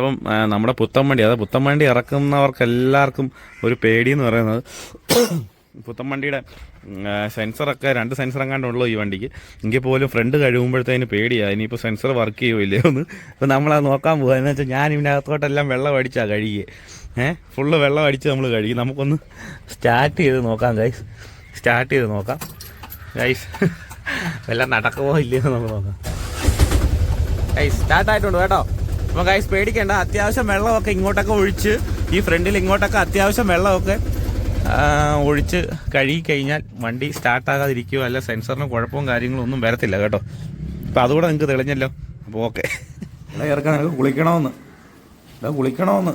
അപ്പം നമ്മുടെ പുത്തൻവണ്ടി അതായത് പുത്തൻവണ്ടി ഇറക്കുന്നവർക്ക് എല്ലാവർക്കും ഒരു പേടി എന്ന് പറയുന്നത് പുത്തൻവണ്ടിയുടെ സെൻസറൊക്കെ രണ്ട് സെൻസർ എങ്ങാണ്ടുള്ളൂ ഈ വണ്ടിക്ക്. എങ്കിൽ പോലും ഫ്രണ്ട് കഴുകുമ്പോഴത്തേന് പേടിയാണ് ഇനിയിപ്പോൾ സെൻസർ വർക്ക് ചെയ്യുമോ എന്ന്. ഇപ്പം നമ്മളത് നോക്കാൻ പോകുക എന്ന് വെച്ചാൽ ഞാൻ ഇതിനകത്തോട്ടെല്ലാം വെള്ളം അടിച്ചാൽ കഴുകിയേ. ഏഹ് ഫുള്ള് വെള്ളം അടിച്ച് നമ്മൾ കഴുകി. നമുക്കൊന്ന് സ്റ്റാർട്ട് ചെയ്ത് നോക്കാം ഗൈസ്. സ്റ്റാർട്ട് ചെയ്ത് നോക്കാം. ഗൈസ് എല്ലാം നടക്കുമോ ഇല്ലയോ നമുക്ക് നോക്കാം. ഗൈസ് സ്റ്റാർട്ടായിട്ടുണ്ട് കേട്ടോ. അപ്പം ഗൈസ് പേടിക്കേണ്ട. അത്യാവശ്യം വെള്ളമൊക്കെ ഇങ്ങോട്ടൊക്കെ ഒഴിച്ച് ഈ ഫ്രണ്ടിൽ ഇങ്ങോട്ടൊക്കെ അത്യാവശ്യം വെള്ളമൊക്കെ ഒഴിച്ച് കഴുകി കഴിഞ്ഞാൽ വണ്ടി സ്റ്റാർട്ടാകാതിരിക്കുകയോ അല്ല സെൻസറിന് കുഴപ്പവും കാര്യങ്ങളും ഒന്നും വരത്തില്ല കേട്ടോ. അപ്പം അതുകൂടെ നിങ്ങൾക്ക് തെളിഞ്ഞല്ലോ. അപ്പോൾ ഓക്കെ ഇറക്കാൻ കുളിക്കണമെന്ന്. ഇവിടെ കുളിക്കണമെന്ന്.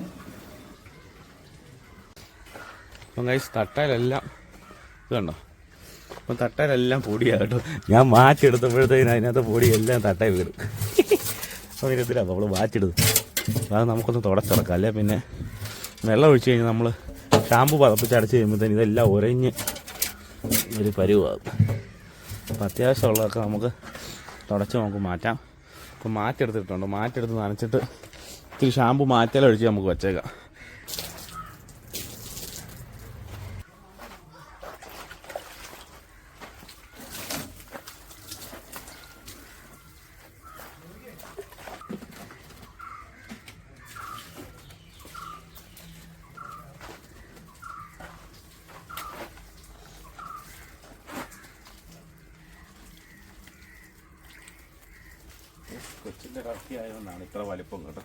അപ്പം ഗൈസ് തട്ടയിലെല്ലാം ഇത് കണ്ടോ? അപ്പം തട്ടയിലെല്ലാം പൊടിയാണ് കേട്ടോ. ഞാൻ മാറ്റി മാച്ചെടുത്തപ്പോഴത്തേനും അതിനകത്ത് പൊടി എല്ലാം തട്ടയിൽ വീടും ഇതിലാണ് നമ്മൾ വാറ്റിടുന്നത് അത് നമുക്കൊന്ന് തുടച്ചിറക്കാം. അല്ലേ? പിന്നെ വെള്ളം ഒഴിച്ച് കഴിഞ്ഞാൽ നമ്മൾ ഷാമ്പു പതപ്പിച്ച് അടച്ച് കഴിയുമ്പോഴത്തേന് ഇതെല്ലാം ഉരഞ്ഞ് ഒരു പരുവാകും. അപ്പം അത്യാവശ്യമുള്ളതൊക്കെ നമുക്ക് തുടച്ച് നമുക്ക് മാറ്റാം. അപ്പം മാറ്റെടുത്തിട്ടുണ്ട് മാറ്റെടുത്ത് നനച്ചിട്ട് ഇത്തിരി ഷാമ്പു മാറ്റലൊഴിച്ച് നമുക്ക് വച്ചേക്കാം. കൊച്ചിന്റെ കറക്റ്റ് ആയതുകൊണ്ടാണ് ഇത്ര വലിപ്പം കേട്ടോ.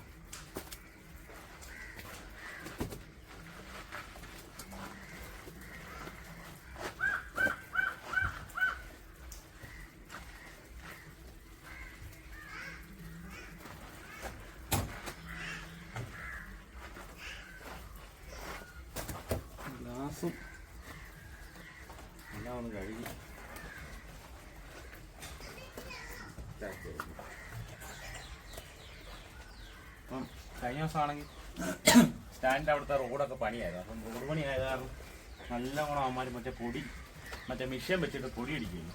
ഗ്ലാസും എല്ലാം ഒന്ന് കഴുകി അപ്പം കഴിഞ്ഞ ദിവസമാണെങ്കിൽ സ്റ്റാൻഡിന്റെ അവിടുത്തെ റോഡൊക്കെ പണിയായിരുന്നു. അപ്പം റോഡ് പണി കാരണം നല്ല ഗുണം മറ്റേ പൊടി മറ്റേ മിഷ്യൻ വെച്ചിട്ട് പൊടി അടിക്കുന്നു.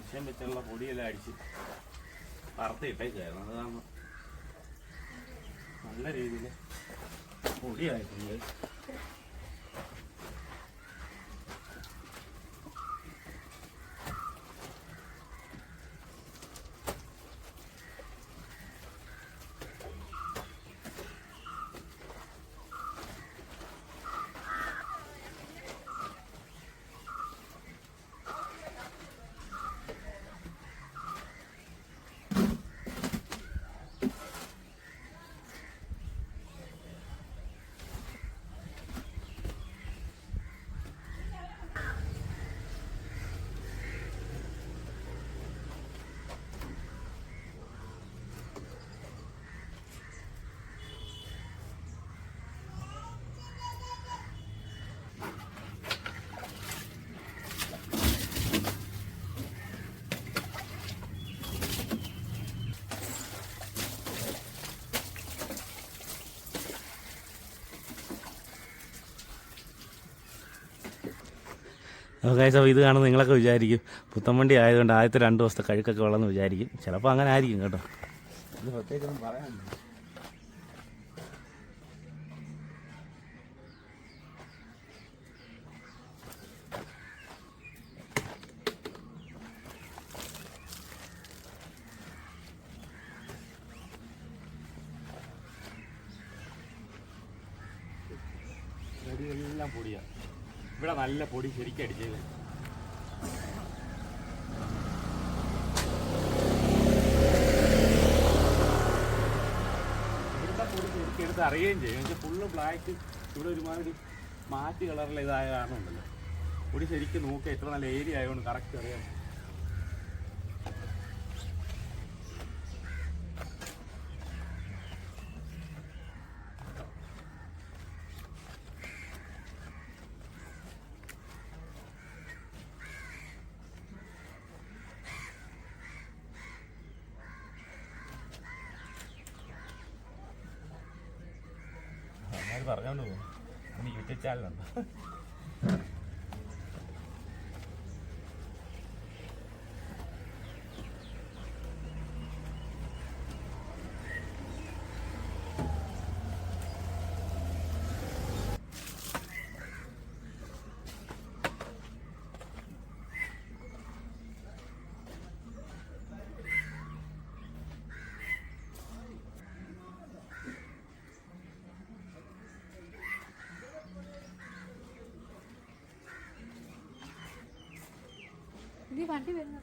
മിഷ്യൻ വെച്ചുള്ള പൊടിയെല്ലാം അടിച്ച് പറത്ത് ഇട്ടേക്കായിരുന്നു അത് കാരണം നല്ല രീതിയിൽ പൊടിയായിട്ടുണ്ട്. ഓക്കെ അപ്പോൾ ഇത് കാണുന്ന നിങ്ങളൊക്കെ വിചാരിക്കും. പുത്തൻവണ്ടി ആയതുകൊണ്ട് ആദ്യത്തെ രണ്ട് ദിവസത്തെ കഴുക്കൊക്കെ വെള്ളം എന്ന് വിചാരിക്കും. ചിലപ്പോൾ അങ്ങനെ ആയിരിക്കും കേട്ടോ. ഇത് പ്രത്യേകിച്ചൊന്നും പറയാനില്ല. എല്ലാം പൊടിയാണ് ഇവിടെ നല്ല പൊടി ശരിക്കും അടിച്ചത് ഇവിടുത്തെ പൊടി ശരിക്കും എടുത്ത് അറിയുകയും ചെയ്യും. പക്ഷെ ഫുള്ള് ബ്ലാക്ക് ഇവിടെ ഒരുമാതിരി മാറ്റി കളറിൽ ഇതായ കാരണം ഉണ്ടല്ലോ. പൊടി ശരിക്കും നോക്കുക എത്ര നല്ല ഏരിയ ആയതുകൊണ്ട് കറക്റ്റ് അറിയാം പറഞ്ഞോണ്ട് പോകും യൂട്യൂബ് ചാനലുണ്ട് വണ്ടി വരുന്ന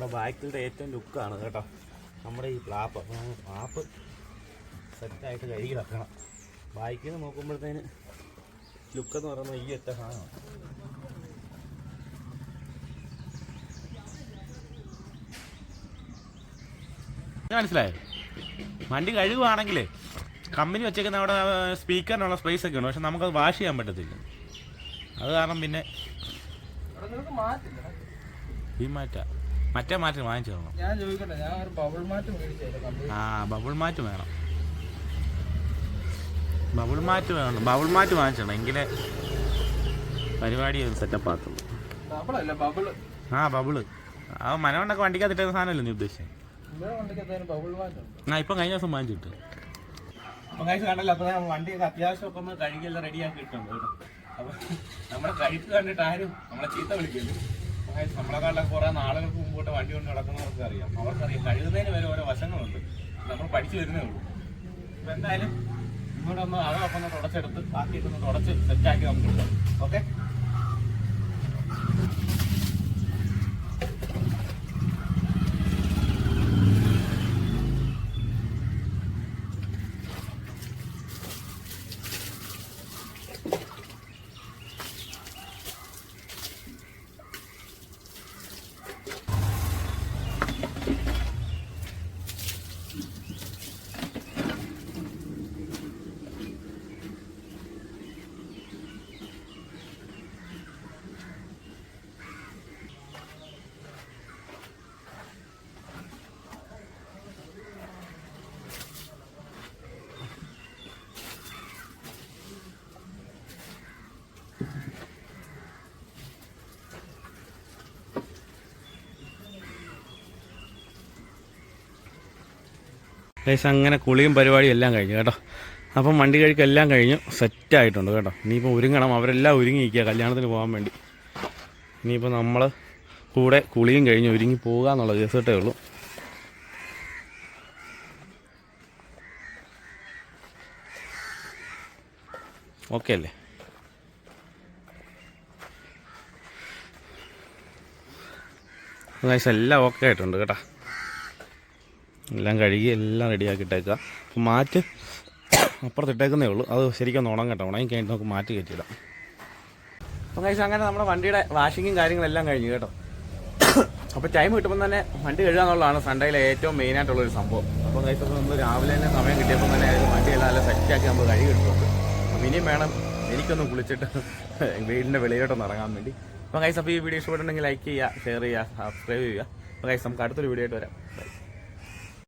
നമ്മുടെ ബാക്കിലത്തെ ഏറ്റവും ലുക്കാണ് കേട്ടോ. നമ്മുടെ ഈ പ്ലാപ്പ് അപ്പോൾ നമ്മൾ പ്ലാപ്പ് സെറ്റായിട്ട് കഴുകി വെക്കണം. ബാക്കിൽ നിന്ന് നോക്കുമ്പോഴത്തേന് ലുക്കെന്ന് പറയുന്നത് ഈ ഒറ്റ സാധനമാണ്. മനസ്സിലായോ? വണ്ടി കഴുകുവാണെങ്കിലേ കമ്പനി വെച്ചേക്കുന്ന അവിടെ സ്പീക്കറിനുള്ള സ്പേസ് ഒക്കെ ഉണ്ട്. പക്ഷെ നമുക്കത് വാഷ് ചെയ്യാൻ പറ്റത്തില്ല. അത് കാരണം പിന്നെ ഈ മാറ്റാ. മറ്റേ മാറ്റം വാങ്ങിച്ചു തരണം. ഞാൻ ചോദിക്കട്ടെ ഞാൻ ഒരു ബബിൾ മാറ്റ് മേടിച്ചു ആ ബബിൾ മാറ്റ് വേണം. ബബിൾ മാറ്റ് വേണം. ബബിൾ മാറ്റ് വാങ്ങിച്ചണം എങ്കിലേ പരിപാടി സെറ്റപ്പ് ബബിൾ ആ ബബിൾ ആ മനവണ്ണൊക്കെ വണ്ടിക്കകത്തിട്ട സാധനമല്ലേ നീ ഉദ്ദേശിച്ചത് ആ ഇപ്പം കഴിഞ്ഞ ദിവസം വാങ്ങിച്ചിട്ട് അപ്പം കഴിച്ച് കണ്ടല്ലോ അപ്പം വണ്ടിയൊക്കെ അത്യാവശ്യം ഒക്കെ ഒന്ന് കഴുകിയെല്ലാം റെഡിയാക്കി ഇട്ടുണ്ട് കേട്ടോ. അപ്പം നമ്മുടെ കഴിപ്പ് കണ്ടിട്ട് ആരും നമ്മളെ ചീത്ത വിളിക്കില്ല നമ്മളെക്കാളൊക്കെ കുറേ നാളുകൾക്ക് മുമ്പോട്ട് വണ്ടി കൊണ്ട് നടക്കുന്നവർക്ക് അറിയാം. അവർക്കറിയാം കഴുകുന്നതിന് വരെ ഓരോ വശങ്ങളുണ്ട്. നമ്മൾ പഠിച്ചു വരുന്നേ ഉള്ളൂ. അപ്പം എന്തായാലും ഇങ്ങോട്ട് ഒന്ന് അതൊക്കെ ഒന്ന് തുടച്ചെടുത്ത് ബാക്കിയിട്ട് ഒന്ന് തുടച്ച് സെറ്റാക്കി നമുക്ക് ഓക്കെ ഗൈസ് അങ്ങനെ കുളിയും പരിപാടിയും എല്ലാം കഴിഞ്ഞു കേട്ടോ. അപ്പം വണ്ടി കഴിക്കെല്ലാം കഴിഞ്ഞു. സെറ്റായിട്ടുണ്ട് കേട്ടോ. ഇനിയിപ്പോൾ ഒരുങ്ങണം. അവരെല്ലാം ഒരുങ്ങിയിരിക്കുക കല്യാണത്തിന് പോകാൻ വേണ്ടി. ഇനിയിപ്പോൾ നമ്മൾ കൂടെ കുളിയും കഴിഞ്ഞ് ഒരുങ്ങി പോകുക എന്നുള്ള കേസിട്ടേ ഉള്ളൂ. ഓക്കെ അല്ലേ? ഗൈസ് എല്ലാം ഓക്കെ ആയിട്ടുണ്ട് കേട്ടോ. എല്ലാം കഴുകി എല്ലാം റെഡിയാക്കി ഇട്ടേക്കുക. മാറ്റ് അപ്പുറത്തിട്ടേക്കുന്നേ ഉള്ളൂ. അത് ശരിക്കും ഉണങ്ങട്ടെ. ഉണങ്ങി കഴിഞ്ഞിട്ട് നമുക്ക് മാറ്റി കയറ്റിയിടാം. അപ്പം കഴിച്ചാൽ അങ്ങനെ നമ്മുടെ വണ്ടിയുടെ വാഷിങ്ങും കാര്യങ്ങളെല്ലാം കഴിഞ്ഞു കേട്ടോ. അപ്പോൾ ടൈം കിട്ടുമ്പോൾ തന്നെ വണ്ടി കഴുകുക എന്നുള്ളതാണ് സൺഡേയിലെ ഏറ്റവും മെയിനായിട്ടുള്ളൊരു സംഭവം. അപ്പം കഴിച്ചപ്പോൾ നമ്മൾ രാവിലെ തന്നെ സമയം കിട്ടിയപ്പോൾ തന്നെ വണ്ടി എല്ലാം നല്ല സെറ്റാക്കി നമ്മൾ കഴുകി എടുത്തുണ്ട് അപ്പം ഇനിയും വേണം എനിക്കൊന്ന് കുളിച്ചിട്ട് വീടിന്റെ വെളിയിലോട്ടൊന്ന് ഇറങ്ങാൻ വേണ്ടി. അപ്പം കഴിച്ചപ്പോൾ ഈ വീഡിയോ ഇഷ്ടപ്പെട്ടുണ്ടെങ്കിൽ ലൈക്ക് ചെയ്യുക ഷെയർ ചെയ്യുക സബ്സ്ക്രൈബ് ചെയ്യുക. അപ്പം കഴിച്ച് നമുക്ക് അടുത്തൊരു വീഡിയോ ആയിട്ട് വരാം.